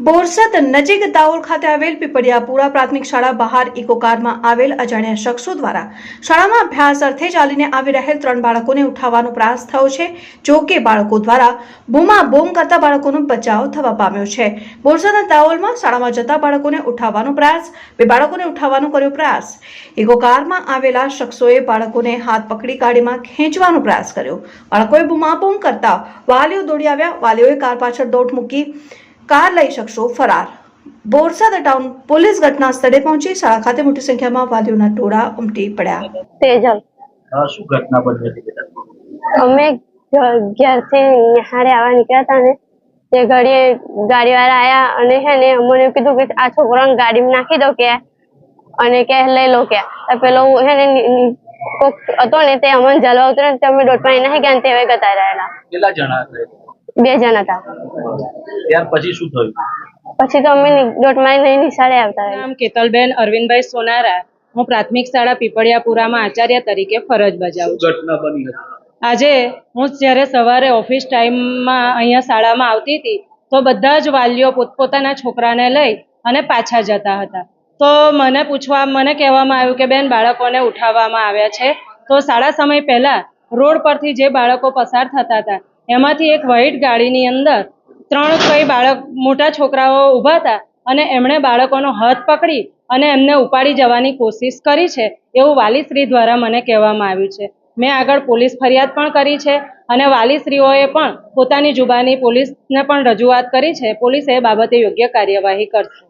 બોરસદ નજીક દાઉર ખાતે આવેલ પીપળિયાપુરા પ્રાથમિક શાળા બહાર ઇકો કારમાં આવેલ અજાણ્યા શખ્સો દ્વારા શાળામાં અભ્યાસ અર્થે ચાલીને આવી રહેલ ત્રણ બાળકોને ઉઠાવવાનો પ્રયાસ થયો છે, જો કે બાળકો દ્વારા બૂમા બૂમ કરતા બાળકોનો બચાવ થવા પામ્યો છે. બોરસદના દાઉલમાં શાળામાં જતા બાળકોને ઉઠાવવાનો પ્રયાસ, બે બાળકોને ઉઠાવવાનો કર્યો પ્રયાસ. ઇકો કારમાં આવેલા શખ્સોએ બાળકોને હાથ પકડી ગાડીમાં ખેંચવાનો પ્રયાસ કર્યો. બાળકોએ બૂમાબૂમ કરતા વાલીઓ દોડી આવ્યા. વાલીઓએ કાર પાછળ દોટ મૂકી કાર લઈ શકશો ફરાર. બોરસદ ટાઉન પોલીસ ઘટના સ્થળે પહોંચી શાળા ખાતે મોટી સંખ્યામાં વાલીઓના ટોળા ઉમટી પડ્યા. તેજલ. હા શું ઘટના બની હતી અમે ઘરથી હારે આવવા નીકળ્યા હતા ને તે ઘડીએ ગાડીવાળા આવ્યા અને હે ને અમને કીધું કે આ છોકરાને ગાડીમાં નાખી દો કે અને કે લઈ લો કે. પેલો હે ને કોક હતો ને તે અમને જલવા ઉતરે ને તે અમે દોડમાં નાખી ગયા ને તે હવે ગતા રહેલા. કેટલા જણા? બે જણ હતા. ત્યાર પછી શું થયું? પછી તો અમે દોડમાં નહીં નિશાળે આવતા નામ કેતલબેન અરવિંદભાઈ સોનારા. હું પ્રાથમિક શાળા પીપળિયાપુરામાં આચાર્ય તરીકે ફરજ બજાવું છું. ઘટના બની હતી? આજે હું જ્યારે સવારે ઓફિસ ટાઈમમાં અહીંયા શાળામાં આવતી હતી તો બધા જ વાલીઓ પોતપોતાના છોકરાને લઈ અને પાછા જતા હતા. તો મને પૂછવા મને કહેવામાં આવ્યું કે બેન બાળકોને ઉઠાવવામાં આવ્યા છે. તો શાળા સમય પહેલાં રોડ પરથી જે બાળકો પસાર થતા હતા એમાંથી એક વ્હાઈટ ગાડીની અંદર ત્રણ કઈ બાળક, મોટા છોકરાઓ ઊભા હતા અને એમણે બાળકોનો હાથ પકડી અને એમને ઉપાડી જવાની કોશિશ કરી છે એવું વાલીશ્રી દ્વારા મને કહેવામાં આવ્યું છે. મેં આગળ પોલીસ ફરિયાદ પણ કરી છે અને વાલીશ્રીઓએ પણ પોતાની જુબાની પોલીસને પણ રજૂઆત કરી છે. પોલીસ એ બાબતે યોગ્ય કાર્યવાહી કરશે.